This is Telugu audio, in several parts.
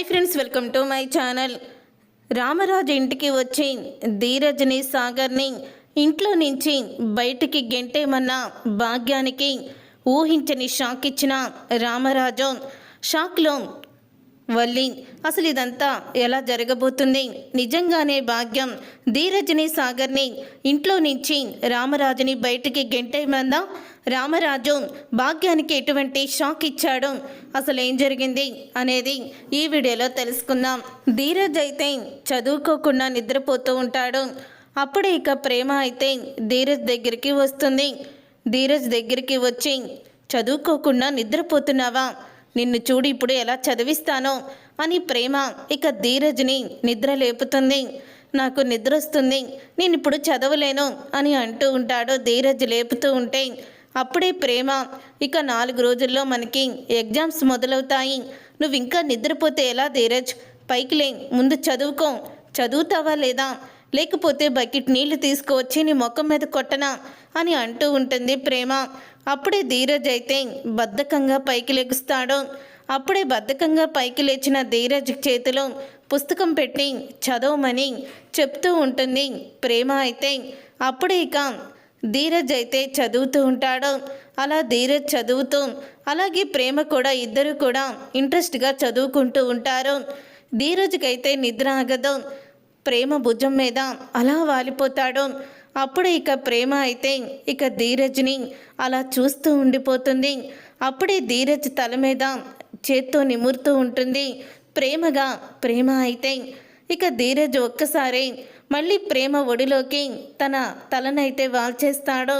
Hi friends welcome to my channel Ramaraju ఇంటికి వచ్చి ధీరజ్ని సాగర్ని ఇంట్లో నుంచి బయటికి గెంటేమన్న భాగ్యానికి ఊహించని షాక్ ఇచ్చిన రామరాజు. షాక్లో వల్లి అసలు ఇదంతా ఎలా జరగబోతుంది? నిజంగానే భాగ్యం. ధీరజ్ని సాగర్ని ఇంట్లో నుంచి రామరాజుని బయటికి గెంటేమందా? రామరాజు భాగ్యానికి ఎటువంటి షాక్ ఇచ్చాడు? అసలు ఏం జరిగింది అనేది ఈ వీడియోలో తెలుసుకుందాం. ధీరజ్ అయితే చదువుకోకుండా నిద్రపోతూ ఉంటాడు. అప్పుడే ఇక ప్రేమ అయితే ధీరజ్ దగ్గరికి వస్తుంది. ధీరజ్ దగ్గరికి వచ్చి చదువుకోకుండా నిద్రపోతున్నావా? నిన్ను చూడు ఇప్పుడు ఎలా చదివిస్తానో అని ప్రేమ ఇక ధీరజ్ని నిద్ర లేపుతుంది. నాకు నిద్ర వస్తుంది. నేను ఇప్పుడు చదవలేను అని అంటూ ఉంటాడు ధీరజ్ లేపుతూ ఉంటే. అప్పుడే ప్రేమ ఇక నాలుగు రోజుల్లో మనకి ఎగ్జామ్స్ మొదలవుతాయి. నువ్వు ఇంకా నిద్రపోతే ఎలా ధీరజ్? పైకి లే ముందు చదువుకో. చదువుతావా లేదా? లేకపోతే బకెట్ నీళ్ళు తీసుకువచ్చి నీ ముఖం మీద కొట్టనా? అని అంటూ ఉంటుంది ప్రేమ. అప్పుడే ధీరజ్ అయితే బద్ధకంగా పైకి లెగుస్తాడు. అప్పుడే బద్ధకంగా పైకి లేచిన ధీరజ్ చేతిలో పుస్తకం పెట్టి చదవమని చెప్తూ ఉంటుంది ప్రేమ అయితే. అప్పుడే ఇక ధీరజ్ అయితే చదువుతూ ఉంటాడు. అలా ధీరజ్ చదువుతూ అలాగే ప్రేమ కూడా ఇద్దరు కూడా ఇంట్రెస్ట్గా చదువుకుంటూ ఉంటారు. ధీరజ్కైతే నిద్ర ఆగదు. ప్రేమ భుజం మీద అలా వాలిపోతాడు. అప్పుడు ఇక ప్రేమ అయితే ఇక ధీరజ్ని అలా చూస్తూ ఉండిపోతుంది. అప్పుడే ధీరజ్ తల మీద చేత్తో నిమురుతూ ఉంటుంది. ప్రేమగా ప్రేమ అయితే ఇక ధీరజ్ ఒక్కసారి మళ్ళీ ప్రేమ ఒడిలోకి తన తలనైతే వాల్చేస్తాడు.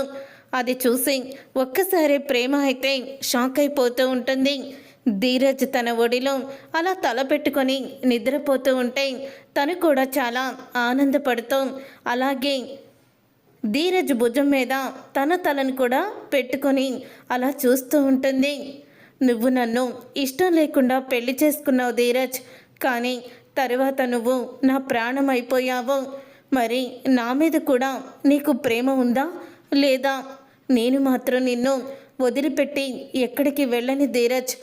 అది చూసి ఒక్కసారి ప్రేమ అయితే షాక్ అయిపోతూ ఉంటుంది. ధీరజ్ తన ఒడిలో అలా తల పెట్టుకొని నిద్రపోతూ ఉంటే తను కూడా చాలా ఆనందపడుతూ అలాగే ధీరజ్ భుజం మీద తన తలను కూడా పెట్టుకొని అలా చూస్తూ ఉంటుంది. నువ్వు నన్ను ఇష్టం లేకుండా పెళ్ళి చేసుకున్నావు ధీరజ్ కానీ తరువాత నువ్వు నా ప్రాణం అయిపోయావు. మరి నా మీద కూడా నీకు ప్రేమ ఉందా లేదా? నేను మాత్రం నిన్ను వదిలిపెట్టి ఎక్కడికి వెళ్ళని ధీరజ్.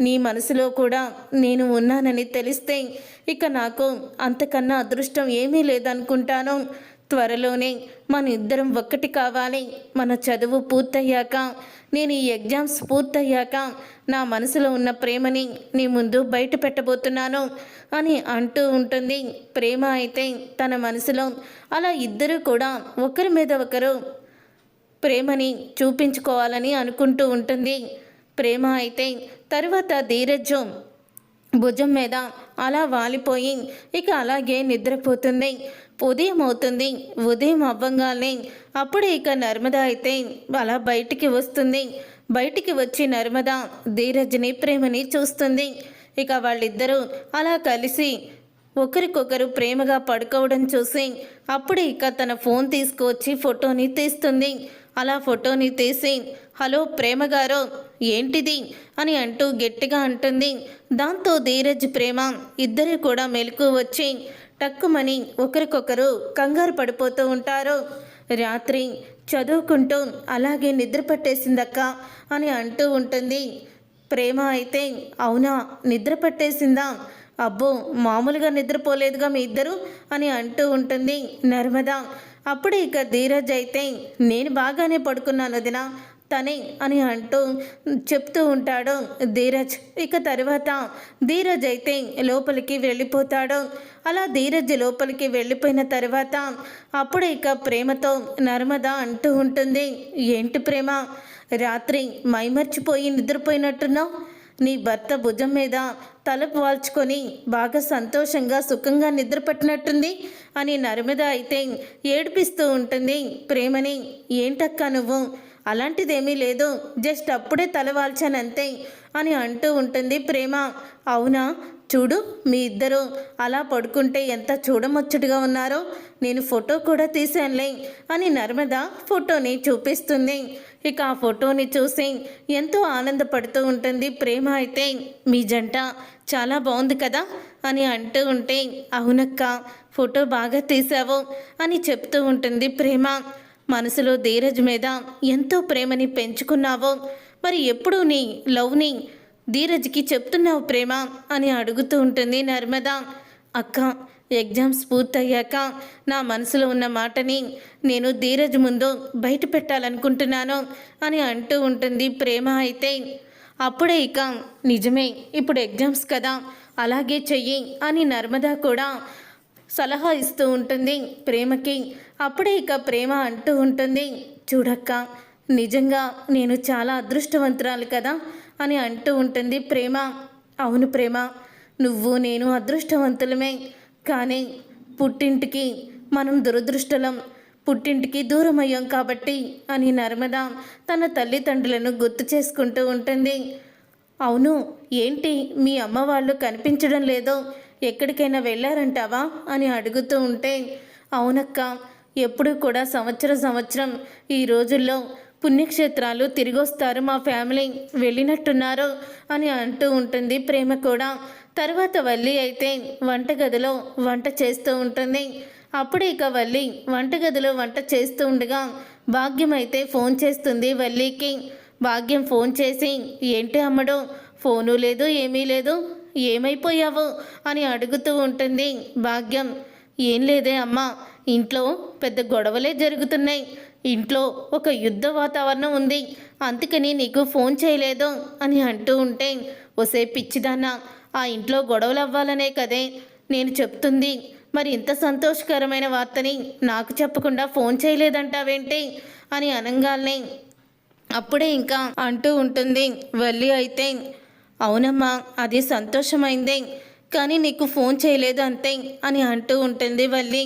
నీ మనసులో కూడా నేను ఉన్నానని తెలిస్తే ఇక నాకు అంతకన్నా అదృష్టం ఏమీ లేదనుకుంటాను. త్వరలోనే మన ఇద్దరం ఒక్కటి కావాలి. మన చదువు పూర్తయ్యాక నేను ఈ ఎగ్జామ్స్ పూర్తయ్యాక నా మనసులో ఉన్న ప్రేమని నీ ముందు బయట పెట్టబోతున్నాను అని అంటూ ఉంటుంది. ప్రేమ అయితే తన మనసులో అలా ఇద్దరు కూడా ఒకరి మీద ఒకరు ప్రేమని చూపించుకోవాలని అనుకుంటూ ఉంటుంది. ప్రేమ అయితే తర్వాత ధీరజ్జు భుజం మీద అలా వాలిపోయి ఇక అలాగే నిద్రపోతుంది. ఉదయం అవుతుంది. ఉదయం అవ్వంగానే అప్పుడు ఇక నర్మద అయితే అలా బయటికి వస్తుంది. బయటికి వచ్చి నర్మద ధీరజ్ని ప్రేమని చూస్తుంది. ఇక వాళ్ళిద్దరూ అలా కలిసి ఒకరికొకరు ప్రేమగా పడుకోవడం చూసి అప్పుడు ఇక తన ఫోన్ తీసుకువచ్చి ఫోటోని తీస్తుంది. అలా ఫోటోని తీసి హలో ప్రేమగారు ఏంటిది? అని అంటూ గట్టిగా అంటుంది. దాంతో ధీరజ్ ప్రేమ ఇద్దరు కూడా మెలకు వచ్చి టక్కుమని ఒకరికొకరు కంగారు పడిపోతూ ఉంటారు. రాత్రి చదువుకుంటూ అలాగే నిద్ర పట్టేసిందక్క అని అంటూ ఉంటుంది. ప్రేమ అయితే అవునా? నిద్ర పట్టేసిందా? అబ్బో మామూలుగా నిద్రపోలేదుగా మీ ఇద్దరు అని అంటూ ఉంటుంది నర్మద. అప్పుడు ఇక ధీరజ్ అయితే నేను బాగానే పడుకున్నాను వదినా. తనే అని అంటూ చెప్తూ ఉంటాడు ధీరజ్. ఇక తర్వాత ధీరజ్ అయితే లోపలికి వెళ్ళిపోతాడు. అలా ధీరజ్ లోపలికి వెళ్ళిపోయిన తర్వాత అప్పుడు ఇక ప్రేమతో నర్మద అంటూ ఉంటుంది ఏంటి ప్రేమ? రాత్రి మైమర్చిపోయి నిద్రపోయినట్టున్నావు? నీ భర్త భుజం మీద తలపు వాల్చుకొని బాగా సంతోషంగా సుఖంగా నిద్రపట్టినట్టుంది అని నర్మద అయితే ఏడిపిస్తూ ఉంటుంది. ప్రేమని ఏంటక్క నువ్వు? అలాంటిదేమీ లేదు. జస్ట్ అప్పుడే తలవాల్చానంతే అని అంటూ ఉంటుంది ప్రేమ. అవునా? చూడు మీ ఇద్దరు అలా పడుకుంటే ఎంత చూడముచ్చటగా ఉన్నారో. నేను ఫోటో కూడా తీశానులే అని నర్మద ఫోటోని చూపిస్తుంది. ఇక ఆ ఫోటోని చూసి ఎంతో ఆనందపడుతూ ఉంటుంది ప్రేమ అయితే. మీ జంట చాలా బాగుంది కదా? అని అంటూ ఉంటే అవునక్క ఫోటో బాగా తీసావు అని చెప్తూ ఉంటుంది ప్రేమ. మనసులో ధీరజ్ మీద ఎంతో ప్రేమని పెంచుకున్నావో మరి ఎప్పుడు నీ లవ్ని ధీరజ్కి చెప్తున్నావు ప్రేమ అని అడుగుతూ ఉంటుంది నర్మద. అక్క ఎగ్జామ్స్ పూర్తయ్యాక నా మనసులో ఉన్న మాటని నేను ధీరజ్ ముందు బయట పెట్టాలనుకుంటున్నాను అని అంటూ ఉంటుంది ప్రేమ అయితే. అప్పుడే ఇక నిజమే ఇప్పుడు ఎగ్జామ్స్ కదా అలాగే చెయ్యి అని నర్మదా కూడా సలహా ఇస్తూ ఉంటుంది ప్రేమకి. అప్పుడే ఇక ప్రేమ అంటూ ఉంటుంది. చూడక్క నిజంగా నేను చాలా అదృష్టవంతురాలు కదా అని అంటూ ఉంటుంది ప్రేమ. అవును ప్రేమ నువ్వు నేను అదృష్టవంతులమే. కానీ పుట్టింటికి మనం దురదృష్టలం పుట్టింటికి దూరం అయ్యాం కాబట్టి అని నర్మద తన తల్లిదండ్రులను గుర్తు చేసుకుంటూ ఉంటుంది. అవును ఏంటి మీ అమ్మ వాళ్ళు కనిపించడం లేదో? ఎక్కడికైనా వెళ్ళారంటావా? అని అడుగుతూ ఉంటే అవునక్క ఎప్పుడు కూడా సంవత్సరం సంవత్సరం ఈ రోజుల్లో పుణ్యక్షేత్రాలు తిరిగొస్తారు మా ఫ్యామిలీ. వెళ్ళినట్టున్నారు అని అంటూ ఉంటుంది ప్రేమ కూడా. తర్వాత వల్లి అయితే వంటగదిలో వంట చేస్తూ ఉంటుంది. అప్పుడు ఇక వల్లి వంటగదిలో వంట చేస్తూ ఉండగా భాగ్యం అయితే ఫోన్ చేస్తుంది వల్లికి. భాగ్యం ఫోన్ చేసి ఏంటి అమ్మడు? ఫోను లేదు ఏమీ లేదు. ఏమైపోయావు అని అడుగుతూ ఉంటుంది భాగ్యం. ఏం లేదే అమ్మ ఇంట్లో పెద్ద గొడవలే జరుగుతున్నాయి. ఇంట్లో ఒక యుద్ధ వాతావరణం ఉంది. అందుకని నీకు ఫోన్ చేయలేదు అని అంటూ ఉంటే ఒసే పిచ్చిదాన్న ఆ ఇంట్లో గొడవలు అవ్వాలనే కదే. నేను చెప్తుంది మరి ఇంత సంతోషకరమైన వార్తని నాకు చెప్పకుండా ఫోన్ చేయలేదంటావేంటి అని అనంగాల్ని. అప్పుడే ఇంకా అంటూ ఉంటుంది వెళ్ళి అయితే అవునమ్మా అది సంతోషమైందే. కానీ నీకు ఫోన్ చేయలేదు అంతే అని అంటూ ఉంటుంది వల్లి.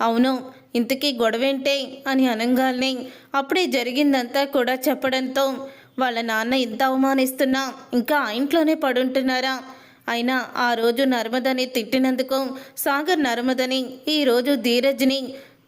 అవును ఇంతకీ గొడవేంటే అని అనంగాల్ని. అప్పుడే జరిగిందంతా కూడా చెప్పడంతో వాళ్ళ నాన్న ఇంత అవమానిస్తున్నా ఇంకా ఆ ఇంట్లోనే పడుంటున్నారా? అయినా ఆ రోజు నర్మదని తిట్టినందుకు సాగర్ నర్మదని ఈరోజు ధీరజ్ని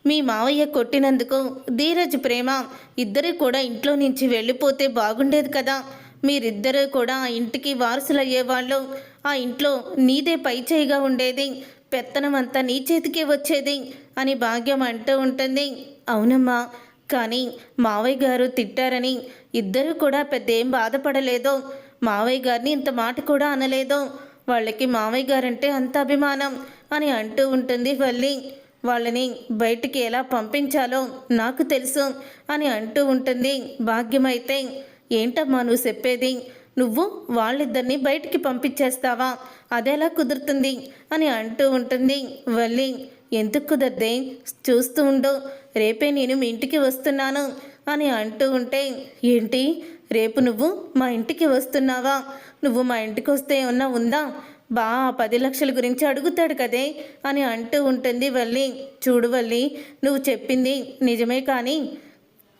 మీ మావయ్య కొట్టినందుకు ధీరజ్ ప్రేమ ఇద్దరు కూడా ఇంట్లో నుంచి వెళ్ళిపోతే బాగుండేది కదా. మీరిద్దరూ కూడా ఇంటికి వారసులయ్యే వాళ్ళు. ఆ ఇంట్లో నీదే పై చేయిగా ఉండేది. పెత్తనం అంతా నీ చేతికే వచ్చేది అని భాగ్యం అంటూ ఉంటుంది. అవునమ్మా కానీ మావయ్య గారు తిట్టారని ఇద్దరు కూడా పెద్ద ఏం బాధపడలేదు. మావయ్య గారిని ఇంత మాట కూడా అనలేదు. వాళ్ళకి మావయ్య గారంటే అంత అభిమానం అని అంటూ ఉంటుంది వల్లి. వాళ్ళని బయటికి ఎలా పంపించాలో నాకు తెలుసు అని అంటూ ఉంటుంది. భాగ్యమైతే ఏంటమ్మా నువ్వు చెప్పేది? నువ్వు వాళ్ళిద్దరిని బయటికి పంపించేస్తావా? అదెలా కుదురుతుంది? అని అంటూ ఉంటుంది వల్లి. ఎందుకు కుదరదే? చూస్తూ ఉండు. రేపే నేను మీ ఇంటికి వస్తున్నాను అని అంటూ ఉంటే ఏంటి? రేపు నువ్వు మా ఇంటికి వస్తున్నావా? నువ్వు మా ఇంటికి వస్తే ఏమన్నా ఉందా? బా పది లక్షల గురించి అడుగుతాడు కదే అని అంటూ ఉంటుంది వల్లి. చూడు వల్లి నువ్వు చెప్పింది నిజమే కానీ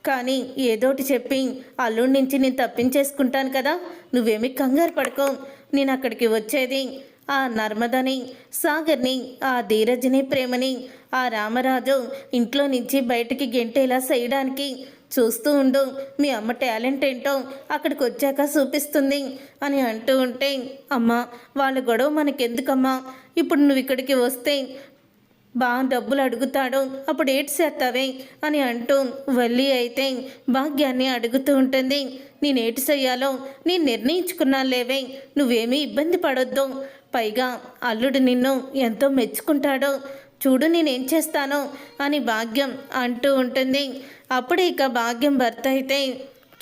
కానీ ఏదోటి చెప్పి అల్లుడి నుంచి నేను తప్పించేసుకుంటాను కదా. నువ్వేమీ కంగారు పడుకో. నేను అక్కడికి వచ్చేది ఆ నర్మదని సాగర్ని ఆ ధీరజ్ని ప్రేమని ఆ రామరాజు ఇంట్లో నుంచి బయటికి గెంటేలా చేయడానికి చూస్తూ ఉండు. మీ అమ్మ టాలెంట్ ఏంటో అక్కడికి వచ్చాక చూపిస్తుంది అని అంటూ ఉంటే అమ్మా వాళ్ళ గొడవ మనకెందుకమ్మా? ఇప్పుడు నువ్వు ఇక్కడికి వస్తే బా డబ్బులు అడుగుతాడు అప్పుడు ఏటి చేస్తావే అని అంటూ వల్లి అయితే భాగ్యాన్ని అడుగుతూ ఉంటుంది. నేనేటి చెయ్యాలో నేను నిర్ణయించుకున్నా లేవే నువ్వేమీ ఇబ్బంది పడొద్దు. పైగా అల్లుడు నిన్ను ఎంతో మెచ్చుకుంటాడు. చూడు నేనేం చేస్తాను అని భాగ్యం అంటూ ఉంటుంది. అప్పుడే ఇక భాగ్యం భర్త అయితే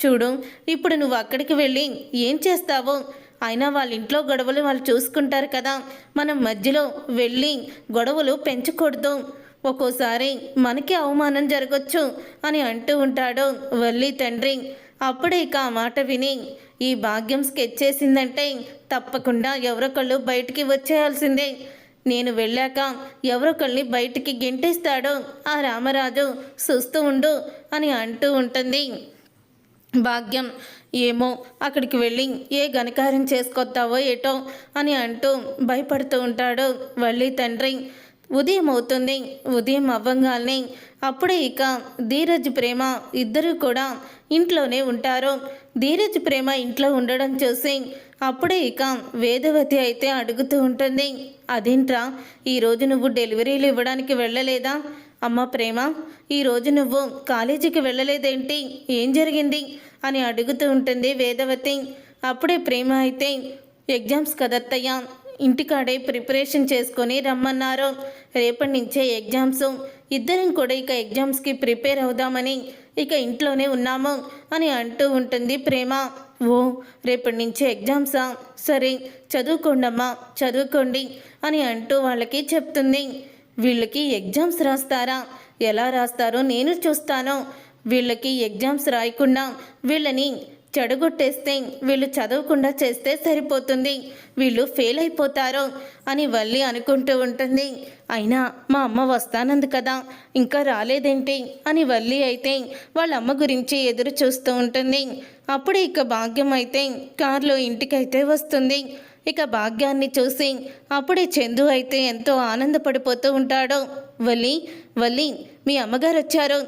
చూడు ఇప్పుడు నువ్వు అక్కడికి వెళ్ళి ఏం చేస్తావో? అయినా వాళ్ళ ఇంట్లో గొడవలు వాళ్ళు చూసుకుంటారు కదా. మనం మధ్యలో వెళ్ళి గొడవలు పెంచకూడదు. ఒక్కోసారి మనకి అవమానం జరగచ్చు అని అంటూ ఉంటాడు వల్లి తండ్రి. అప్పుడే ఇక ఆ మాట విని ఈ భాగ్యం స్కెచ్ చేసిందంటే తప్పకుండా ఎవరొకళ్ళు బయటికి వచ్చేయాల్సిందే. నేను వెళ్ళాక ఎవరొకళ్ళని బయటికి గెంటేస్తాడో ఆ రామరాజు చూస్తూ ఉండు అని అంటూ ఉంటుంది. భాగ్యం ఏమో అక్కడికి వెళ్ళి ఏ ఘనకార్యం చేసుకొస్తావో ఏటో అని అంటూ భయపడుతూ ఉంటాడు వల్లి తండ్రి. ఉదయం అవుతుంది. ఉదయం అవ్వంగానే అప్పుడే ఇక ధీరజ్ ప్రేమ ఇద్దరూ కూడా ఇంట్లోనే ఉంటారు. ధీరజ్ ప్రేమ ఇంట్లో ఉండడం చూసి అప్పుడే ఇక వేదవతి అయితే అడుగుతూ ఉంటుంది. అదేంట్రా? ఈరోజు నువ్వు డెలివరీలు ఇవ్వడానికి వెళ్ళలేదా? అమ్మ ప్రేమ ఈరోజు నువ్వు కాలేజీకి వెళ్ళలేదేంటి? ఏం జరిగింది? అని అడుగుతూ ఉంటుంది వేదవతి. అప్పుడే ప్రేమ అయితే ఎగ్జామ్స్ కదత్తయ్య. ఇంటికాడే ప్రిపరేషన్ చేసుకొని రమ్మన్నారు. రేపటి నుంచే ఎగ్జామ్స్. ఇద్దరం కూడా ఇక ఎగ్జామ్స్కి ప్రిపేర్ అవుదామని ఇక ఇంట్లోనే ఉన్నాము అని అంటూ ఉంటుంది ప్రేమ. ఓ రేపటి నుంచి ఎగ్జామ్సా? సరే చదువుకోండమ్మా చదువుకోండి అని అంటూ వాళ్ళకి చెప్తుంది. వీళ్ళకి ఎగ్జామ్స్ రాస్తారా? ఎలా రాస్తారో నేను చూస్తాను. వీళ్ళకి ఎగ్జామ్స్ రాయకుండా వీళ్ళని చెడగొట్టేస్తే వీళ్ళు చదవకుండా చేస్తే సరిపోతుంది. వీళ్ళు ఫెయిల్ అయిపోతారు అని వల్లి అనుకుంటూ ఉంటుంది. అయినా మా అమ్మ వస్తానంది కదా ఇంకా రాలేదేంటి అని వల్లి అయితే వాళ్ళ అమ్మ గురించి ఎదురు చూస్తూ ఉంటుంది. అప్పుడు ఇక భాగ్యం అయితే కారులో ఇంటికైతే వస్తుంది. ఇక భాగ్యాన్ని చూసి అప్పుడే చందు అయితే ఎంతో ఆనందపడిపోతూ ఉంటాడు. వల్లి వల్లి మీ అమ్మగారు వచ్చారు.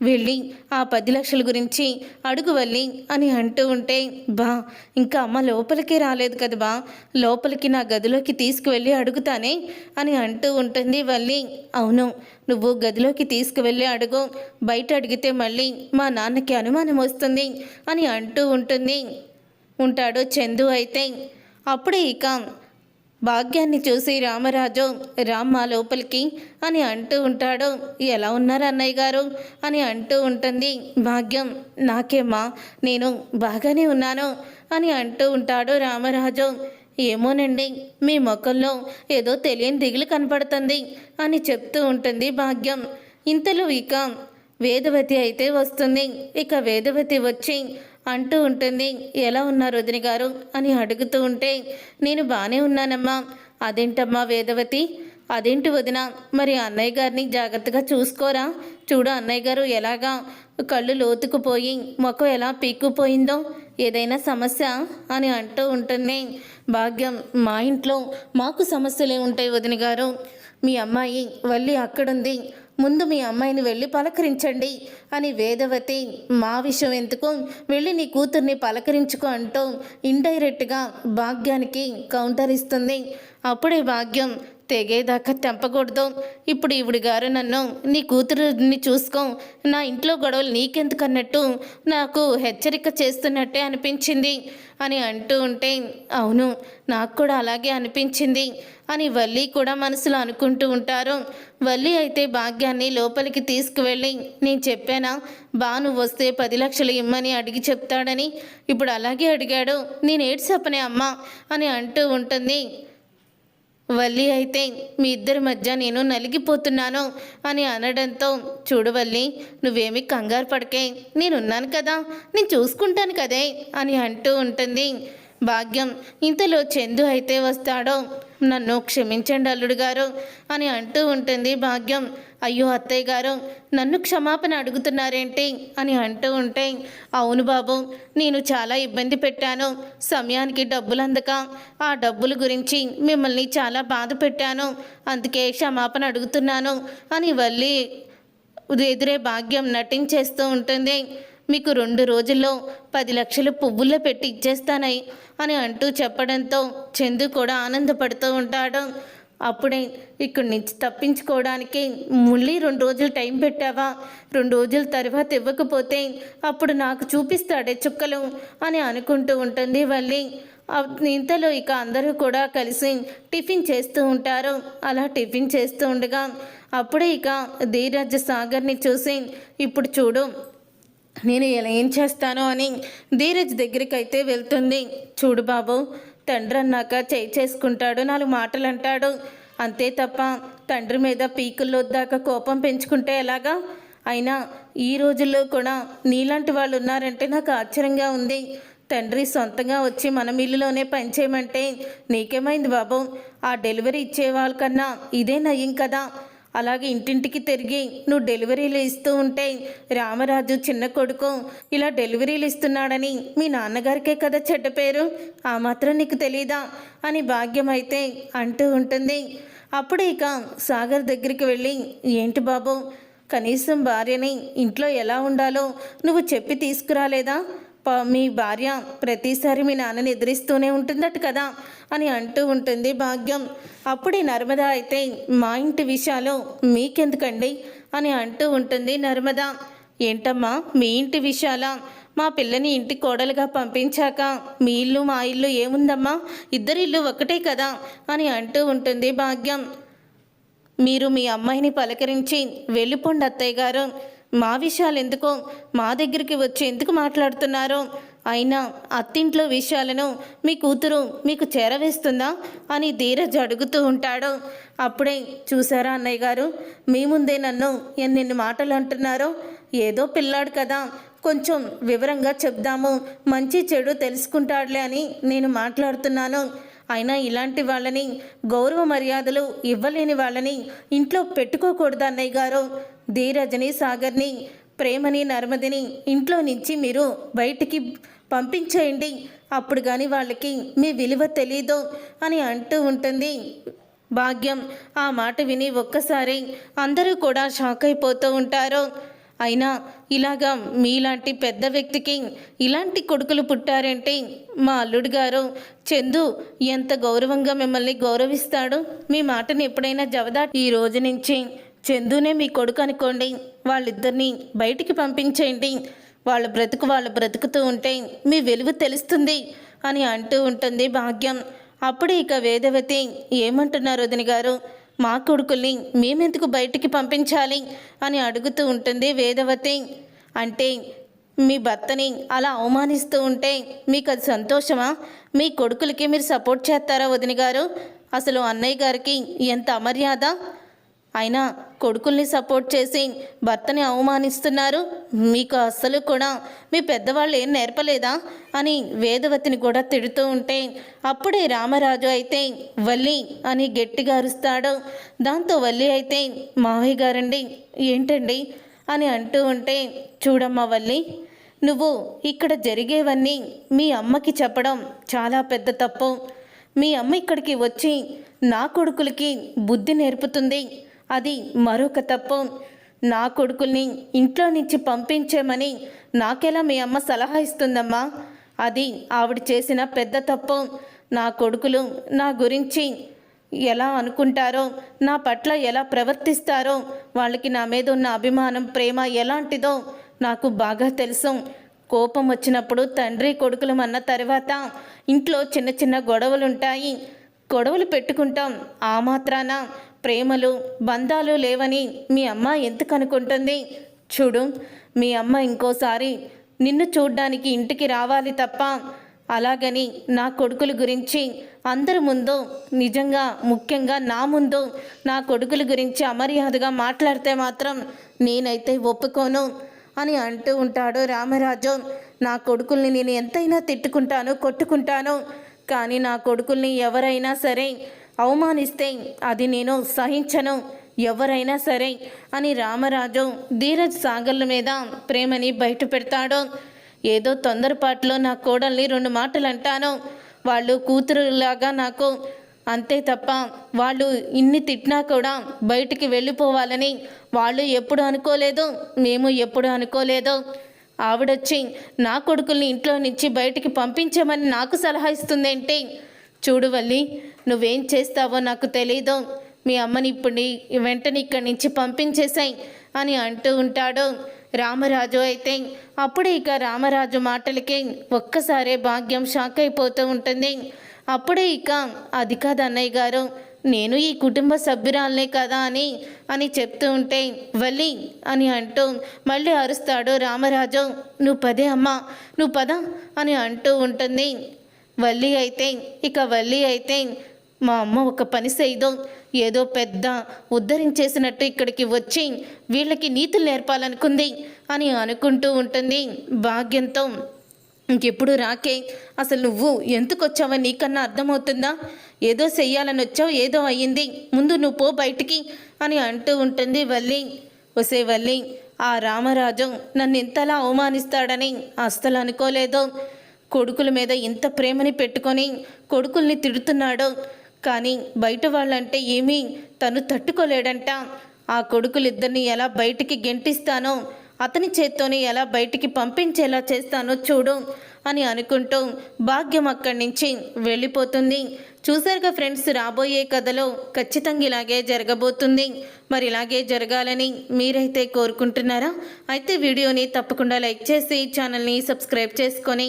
వెళ్ళి ఆ పది లక్షల గురించి అడుగు వెళ్ళి అని అంటూ ఉంటే బా ఇంకా అమ్మ లోపలికి రాలేదు కదా బా లోపలికి నా గదిలోకి తీసుకువెళ్ళి అడుగుతానే? అని అంటూ ఉంటుంది వల్లి. అవును నువ్వు గదిలోకి తీసుకువెళ్ళి అడుగు బయట అడిగితే మళ్ళీ మా నాన్నకి అనుమానం వస్తుంది అని అంటూ ఉంటుంది. ఉంటాడు చందు అయితే. అప్పుడే ఇక భాగ్యాన్ని చూసి రామరాజు రామ్మ లోపలికి అని అంటూ ఉంటాడు. ఎలా ఉన్నారు అన్నయ్య గారు? అని అంటూ ఉంటుంది. భాగ్యం నాకేమ్మా నేను బాగానే ఉన్నాను అని అంటూ ఉంటాడు రామరాజు. ఏమోనండి మీ ముఖంలో ఏదో తెలియని దిగులు కనపడుతుంది అని చెప్తూ ఉంటుంది భాగ్యం. ఇంతలో ఇక వేదవతి అయితే వస్తుంది. ఇక వేదవతి వచ్చి అంటూ ఉంటుంది. ఎలా ఉన్నారు వదిని గారు? అని అడుగుతూ ఉంటే నేను బాగానే ఉన్నానమ్మా. అదేంటమ్మా వేదవతి? అదేంటి వదిన? మరి అన్నయ్య గారిని జాగ్రత్తగా చూసుకోరా? చూడు అన్నయ్య గారు ఎలాగా కళ్ళు లోతుకుపోయి మొక్క ఎలా పీక్కుపోయిందో ఏదైనా సమస్య? అని అంటూ ఉంటుంది. భాగ్యం మా ఇంట్లో మాకు సమస్యలే ఉంటాయి వదిన గారు. మీ అమ్మాయి వల్లి అక్కడుంది. ముందు మీ అమ్మాయిని వెళ్ళి పలకరించండి అని వేదవతి మా విషయం ఎందుకు? వెళ్ళి నీ కూతుర్ని పలకరించుకో అంటూ ఇండైరెక్ట్గా భాగ్యానికి కౌంటర్ ఇస్తుంది. అప్పుడే భాగ్యం తెగేదాకా తెంపకూడదు. ఇప్పుడు ఈవిడి గారు నన్ను నీ కూతురుని చూసుకో. నా ఇంట్లో గొడవలు నీకెందుకు అన్నట్టు నాకు హెచ్చరిక చేస్తున్నట్టే అనిపించింది. అని అంటూ ఉంటే అవును నాకు కూడా అలాగే అనిపించింది. అని వల్లి కూడా మనసులో అనుకుంటూ ఉంటారు. వల్లి అయితే భాగ్యాన్ని లోపలికి తీసుకువెళ్ళి నేను చెప్పానా? బా నువ్వు వస్తే పది లక్షలు ఇమ్మని అడిగి చెప్తాడని. ఇప్పుడు అలాగే అడిగాడు. నేను ఏడ్చి చెప్పనే అమ్మ అని అంటూ ఉంటుంది. వల్లి అయితే మీ ఇద్దరి మధ్య నేను నలిగిపోతున్నాను అని అనడంతో చూడు వల్లి నువ్వేమి కంగారు పడకే నేనున్నాను కదా నేను చూసుకుంటాను కదే అని అంటూ ఉంటుంది. భాగ్యం ఇంతలో చందు అయితే వస్తాడో నన్ను క్షమించండి అల్లుడు గారు అని అంటూ ఉంటుంది భాగ్యం. అయ్యో అత్తయ్య గారు నన్ను క్షమాపణ అడుగుతున్నారేంటి అని అంటూ ఉంటే అవును బాబు నేను చాలా ఇబ్బంది పెట్టాను. సమయానికి డబ్బులు అందక ఆ డబ్బుల గురించి మిమ్మల్ని చాలా బాధ పెట్టాను. అందుకే క్షమాపణ అడుగుతున్నాను అని వల్లి ఎదురే భాగ్యం నటించేస్తూ ఉంటుంది. మీకు రెండు రోజుల్లో పది లక్షలు పువ్వుల్లో పెట్టి ఇచ్చేస్తానై అని అంటూ చెప్పడంతో చందు కూడా ఆనందపడుతూ ఉంటాడు. అప్పుడే ఇక్కడి నుంచి తప్పించుకోవడానికి మళ్ళీ రెండు రోజులు టైం పెట్టావా? రెండు రోజుల తర్వాత ఇవ్వకపోతే అప్పుడు నాకు చూపిస్తాడే చుక్కలు అని అనుకుంటూ ఉంటుంది వల్లి. ఇంతలో ఇక అందరూ కూడా కలిసి టిఫిన్ చేస్తూ ఉంటారు. అలా టిఫిన్ చేస్తూ ఉండగా అప్పుడే ఇక ధీరజ్ సాగర్ని చూసి ఇప్పుడు చూడు నేను ఇలా ఏం చేస్తానో అని ధీరజ్ దగ్గరికి అయితే వెళ్తుంది. చూడు బాబు తండ్రి అన్నాక చేయి చేసుకుంటాడు నాలుగు మాటలు అంటాడు. అంతే తప్ప తండ్రి మీద పీకుల్లో దాకా కోపం పెంచుకుంటే ఎలాగా? అయినా ఈ రోజుల్లో కూడా నీలాంటి వాళ్ళు ఉన్నారంటే నాకు ఆశ్చర్యంగా ఉంది. తండ్రి సొంతంగా వచ్చి మన మిల్లులోనే పనిచేయమంటే నీకేమైంది బాబు? ఆ డెలివరీ ఇచ్చే వాళ్ళకన్నా ఇదే నయం కదా. అలాగే ఇంటింటికి తిరిగి నువ్వు డెలివరీలు ఇస్తూ ఉంటే రామరాజు చిన్న కొడుకు ఇలా డెలివరీలు ఇస్తున్నాడని మీ నాన్నగారికే కదా చెడ్డ పేరు? ఆ మాత్రం నీకు తెలీదా? అని భాగ్యం అయితే అంటూ ఉంటుంది. అప్పుడు ఇక సాగర్ దగ్గరికి వెళ్ళి ఏంటి బాబు కనీసం భార్యని ఇంట్లో ఎలా ఉండాలో నువ్వు చెప్పి తీసుకురాలేదా? మీ భార్య ప్రతిసారి మీ నాన్నని ఎదిరిస్తూనే ఉంటుందట కదా అని అంటూ ఉంటుంది భాగ్యం. అప్పుడే నర్మద అయితే మా ఇంటి విషయాలు మీకెందుకండి? అని అంటూ ఉంటుంది నర్మద. ఏంటమ్మా మీ ఇంటి విషయాల? మా పిల్లని ఇంటి కోడలుగా పంపించాక మీ ఇల్లు మా ఇల్లు ఏముందమ్మా? ఇద్దరి ఇల్లు ఒకటే కదా అని అంటూ ఉంటుంది భాగ్యం. మీరు మీ అమ్మాయిని పలకరించి వెళ్ళిపోండి అత్తయ్య గారు. మా విషయాలు ఎందుకో మా దగ్గరికి వచ్చి ఎందుకు మాట్లాడుతున్నారో? అయినా అత్తింట్లో విషయాలను మీ కూతురు మీకు చేరవేస్తుందా? అని ధీరజ్ అడుగుతూ ఉంటాడు. అప్పుడే చూసారా అన్నయ్య గారు? మీ ముందే నన్ను ఎన్నెన్ని మాటలు అంటున్నారో? ఏదో పిల్లాడు కదా. కొంచెం వివరంగా చెప్దాము. మంచి చెడు తెలుసుకుంటాడులే అని నేను మాట్లాడుతున్నాను. అయినా ఇలాంటి వాళ్ళని గౌరవ మర్యాదలు ఇవ్వలేని వాళ్ళని ఇంట్లో పెట్టుకోకూడదు అన్నయ్య గారు. ధీరజని సాగర్ని ప్రేమని నర్మదిని ఇంట్లో నుంచి మీరు బయటికి పంపించేయండి. అప్పుడు కానీ వాళ్ళకి మీ విలువ తెలీదు అని అంటూ ఉంటుంది. భాగ్యం ఆ మాట విని ఒక్కసారి అందరూ కూడా షాక్ అయిపోతూ ఉంటారు. అయినా ఇలాగా మీలాంటి పెద్ద వ్యక్తికి ఇలాంటి కొడుకులు పుట్టారంటే మా అల్లుడు గారు చందు ఎంత గౌరవంగా మిమ్మల్ని గౌరవిస్తాడు? మీ మాటని ఎప్పుడైనా జవదా? ఈ రోజు నుంచి చందునే మీ కొడుకు అనుకోండి వాళ్ళిద్దరిని బయటికి పంపించేయండి వాళ్ళ బ్రతుకు వాళ్ళు బ్రతుకుతూ ఉంటే మీ వెలుగు తెలుస్తుంది అని అంటూ ఉంటుంది భాగ్యం. అప్పుడే ఇక వేదవతి ఏమంటున్నారు వదిన గారు? మా కొడుకుల్ని మేమెందుకు బయటికి పంపించాలి అని అడుగుతూ ఉంటుంది వేదవతి. అంటే మీ భర్తని అలా అవమానిస్తూ ఉంటే మీకు అది సంతోషమా? మీ కొడుకులకి మీరు సపోర్ట్ చేస్తారా వదిన గారు? అసలు అన్నయ్య గారికి ఎంత అమర్యాద? అయినా కొడుకుల్ని సపోర్ట్ చేసి భర్తని అవమానిస్తున్నారు. మీకు అస్సలు కూడా మీ పెద్దవాళ్ళు ఏం నేర్పలేదా? అని వేదవతిని కూడా తిడుతూ ఉంటే అప్పుడే రామరాజు అయితే వల్లి అని గట్టిగా అరుస్తాడు. దాంతో వల్లి అయితే మావయ్య గారండి ఏంటండి? అని అంటూ ఉంటే చూడమ్మా వల్లి నువ్వు ఇక్కడ జరిగేవన్నీ మీ అమ్మకి చెప్పడం చాలా పెద్ద తప్పు. మీ అమ్మ ఇక్కడికి వచ్చి నా కొడుకులకి బుద్ధి నేర్పుతుంది. అది మరొక తప్పు. నా కొడుకుల్ని ఇంట్లో నుంచి పంపించేమని నాకెలా మీ అమ్మ సలహా ఇస్తుందమ్మా? అది ఆవిడ చేసిన పెద్ద తప్పు. నా కొడుకులు నా గురించి ఎలా అనుకుంటారో నా పట్ల ఎలా ప్రవర్తిస్తారో వాళ్ళకి నా మీద ఉన్న అభిమానం ప్రేమ ఎలాంటిదో నాకు బాగా తెలుసు. కోపం వచ్చినప్పుడు తండ్రి కొడుకులు అన్న తర్వాత ఇంట్లో చిన్న చిన్న గొడవలు ఉంటాయి గొడవలు పెట్టుకుంటాం. ఆ మాత్రాన ప్రేమలు బంధాలు లేవని మీ అమ్మ ఎందుకు అనుకుంటుంది? చూడు మీ అమ్మ ఇంకోసారి నిన్ను చూడ్డానికి ఇంటికి రావాలి తప్ప అలాగని నా కొడుకుల గురించి అందరి ముందు నిజంగా ముఖ్యంగా నా ముందు నా కొడుకుల గురించి అమర్యాదగా మాట్లాడితే మాత్రం నేనైతే ఒప్పుకోను అని అంటూ ఉంటాడు రామరాజు. నా కొడుకుల్ని నేను ఎంతైనా తిట్టుకుంటాను కొట్టుకుంటాను. కానీ నా కొడుకుల్ని ఎవరైనా సరే అవమానిస్తే అది నేను సహించను. ఎవరైనా సరే అని రామరాజు ధీరజ్ సాగర్ల మీద ప్రేమని బయట పెడతాడు. ఏదో తొందరపాటులో నా కోడల్ని రెండు మాటలు అంటాను. వాళ్ళు కూతురులాగా నాకు అంతే తప్ప వాళ్ళు ఇన్ని తిట్టినా కూడా బయటికి వెళ్ళిపోవాలని వాళ్ళు ఎప్పుడు అనుకోలేదు. మేము ఎప్పుడు అనుకోలేదు. ఆవిడొచ్చి నా కొడుకుల్ని ఇంట్లో నుంచి బయటికి పంపించమని నాకు సలహా ఇస్తుందేంటి? చూడు వల్లి నువ్వేం చేస్తావో నాకు తెలీదు. మీ అమ్మని ఇప్పుడు వెంటనే ఇక్కడి నుంచి పంపించేశాయి అని అంటూ ఉంటాడు. రామరాజు అయితే అప్పుడే ఇక రామరాజు మాటలకి ఒక్కసారే భాగ్యం షాక్ అయిపోతూ ఉంటుంది. అప్పుడే ఇక అది కాదు అన్నయ్య గారు నేను ఈ కుటుంబ సభ్యురాలనే కదా అని అని చెప్తూ ఉంటే వల్లి అని అంటూ మళ్ళీ అరుస్తాడు రామరాజు. నువ్వు పదే అమ్మా నువ్వు పద అని అంటూ ఉంటుంది. వల్లి అయితే ఇక వల్లి అయితే మా అమ్మ ఒక పని చేయదో ఏదో పెద్ద ఉద్ధరించేసినట్టు ఇక్కడికి వచ్చి వీళ్ళకి నీతులు నేర్పాలనుకుంది అని అనుకుంటూ ఉంటుంది భాగ్యంతో. ఇంకెప్పుడు రాకే అసలు నువ్వు ఎందుకు వచ్చావో నీకన్నా అర్థమవుతుందా? ఏదో చెయ్యాలని వచ్చావు ఏదో అయ్యింది ముందు నువ్వు పో బయటికి అని అంటూ ఉంటుంది వల్లి. వసే వల్లి ఆ రామరాజు నన్ను ఇంతలా అవమానిస్తాడని అస్సలు అనుకోలేదు. కొడుకుల మీద ఇంత ప్రేమని పెట్టుకొని కొడుకుల్ని తిడుతున్నాడు? కానీ బయట వాళ్ళంటే ఏమీ తను తట్టుకోలేడంట. ఆ కొడుకులిద్దరిని ఎలా బయటికి గెంటిస్తానో అతని చేత్తోనే ఎలా బయటికి పంపించేలా చేస్తానో చూడు అని అనుకుంటూ భాగ్యం అక్కడి నుంచి వెళ్ళిపోతుంది. చూసారుగా ఫ్రెండ్స్ రాబోయే కథలో ఖచ్చితంగా ఇలాగే జరగబోతుంది. మరి ఇలాగే జరగాలని మీరైతే కోరుకుంటున్నారా? అయితే వీడియోని తప్పకుండా లైక్ చేసి ఛానల్ని సబ్స్క్రైబ్ చేసుకొని